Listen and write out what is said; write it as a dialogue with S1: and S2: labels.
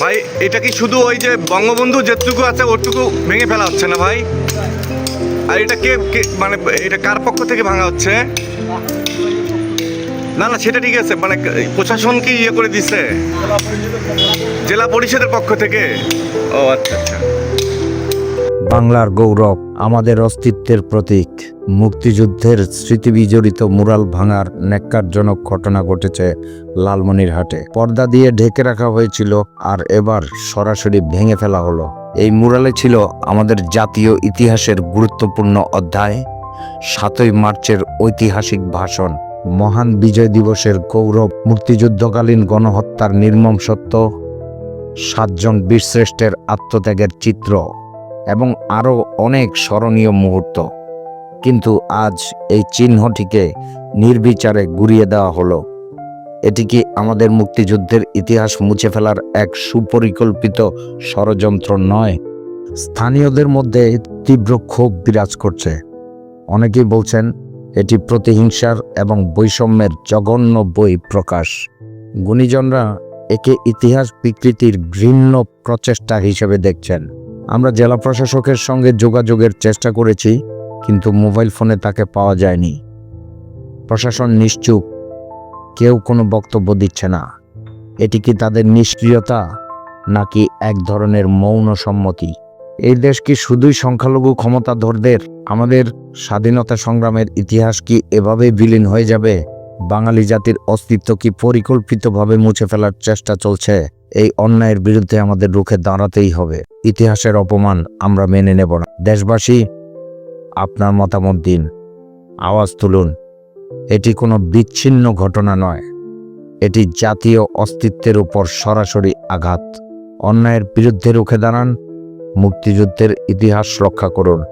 S1: ভাই, এটা কি শুধু ওই যে বঙ্গবন্ধু যেটুকু আছে, ওটুকু ভেঙে ফেলা হচ্ছে না ভাই? আর এটা কে মানে এটা কার পক্ষ থেকে ভাঙা হচ্ছে? না না, সেটা ঠিক আছে মানে প্রশাসন কি ইয়ে করে দিছে? জেলা পরিষদের পক্ষ থেকে? ও আচ্ছা আচ্ছা।
S2: বাংলার গৌরব আমাদের অস্তিত্বের প্রতীক। মুক্তিযুদ্ধের স্মৃতিবিজড়িত মুরাল ভাঙার ন্যাক্কারজনক ঘটনা ঘটেছে লালমনিরহাটে। পর্দা দিয়ে ঢেকে রাখা হয়েছিল আর এবার সরাসরি ভেঙে ফেলা হলো। এই মুরালে ছিল আমাদের জাতীয় ইতিহাসের গুরুত্বপূর্ণ অধ্যায়, সাতই মার্চের ঐতিহাসিক ভাষণ, মহান বিজয় দিবসের গৌরব, মুক্তিযুদ্ধকালীন গণহত্যার নির্মম সত্য, সাতজন বীরশ্রেষ্ঠের আত্মত্যাগের চিত্র। এবং আরও অনেক স্মরণীয় মুহূর্ত। কিন্তু আজ এই চিহ্নটিকে নির্বিচারে গুড়িয়ে দেওয়া হলো। এটি কি আমাদের মুক্তিযুদ্ধের ইতিহাস মুছে ফেলার এক সুপরিকল্পিত ষড়যন্ত্র নয়? স্থানীয়দের মধ্যে তীব্র ক্ষোভ বিরাজ করছে। অনেকেই বলছেন, এটি প্রতিহিংসার এবং বৈষম্যের জঘন্য বই প্রকাশ। গুণীজনরা একে ইতিহাস বিকৃতির ঘৃণ্য প্রচেষ্টা হিসেবে দেখছেন। আমরা জেলা প্রশাসকের সঙ্গে যোগাযোগের চেষ্টা করেছি, কিন্তু মোবাইল ফোনে তাকে পাওয়া যায়নি। প্রশাসন নিশ্চুপ। কেউ কোনো বক্তব্য দিচ্ছে না। এটি কি তাদের নিষ্ক্রিয়তা, নাকি এক ধরনের মৌন সম্মতি? এই দেশ কি শুধুই সংখ্যালঘু ক্ষমতাধরদের? আমাদের স্বাধীনতা সংগ্রামের ইতিহাস কি এভাবেই বিলীন হয়ে যাবে? বাঙালি জাতির অস্তিত্ব কি পরিকল্পিতভাবে মুছে ফেলার চেষ্টা চলছে? এই অন্যায়ের বিরুদ্ধে আমাদের রুখে দাঁড়াতেই হবে। ইতিহাসের অপমান আমরা মেনে নেব না। দেশবাসী, আপনার মতামত দিন। আওয়াজ তুলুন। এটি কোনো বিচ্ছিন্ন ঘটনা নয়। এটি জাতীয় অস্তিত্বের উপর সরাসরি আঘাত। অন্যায়ের বিরুদ্ধে রুখে দাঁড়ান। মুক্তিযুদ্ধের ইতিহাস রক্ষা করুন।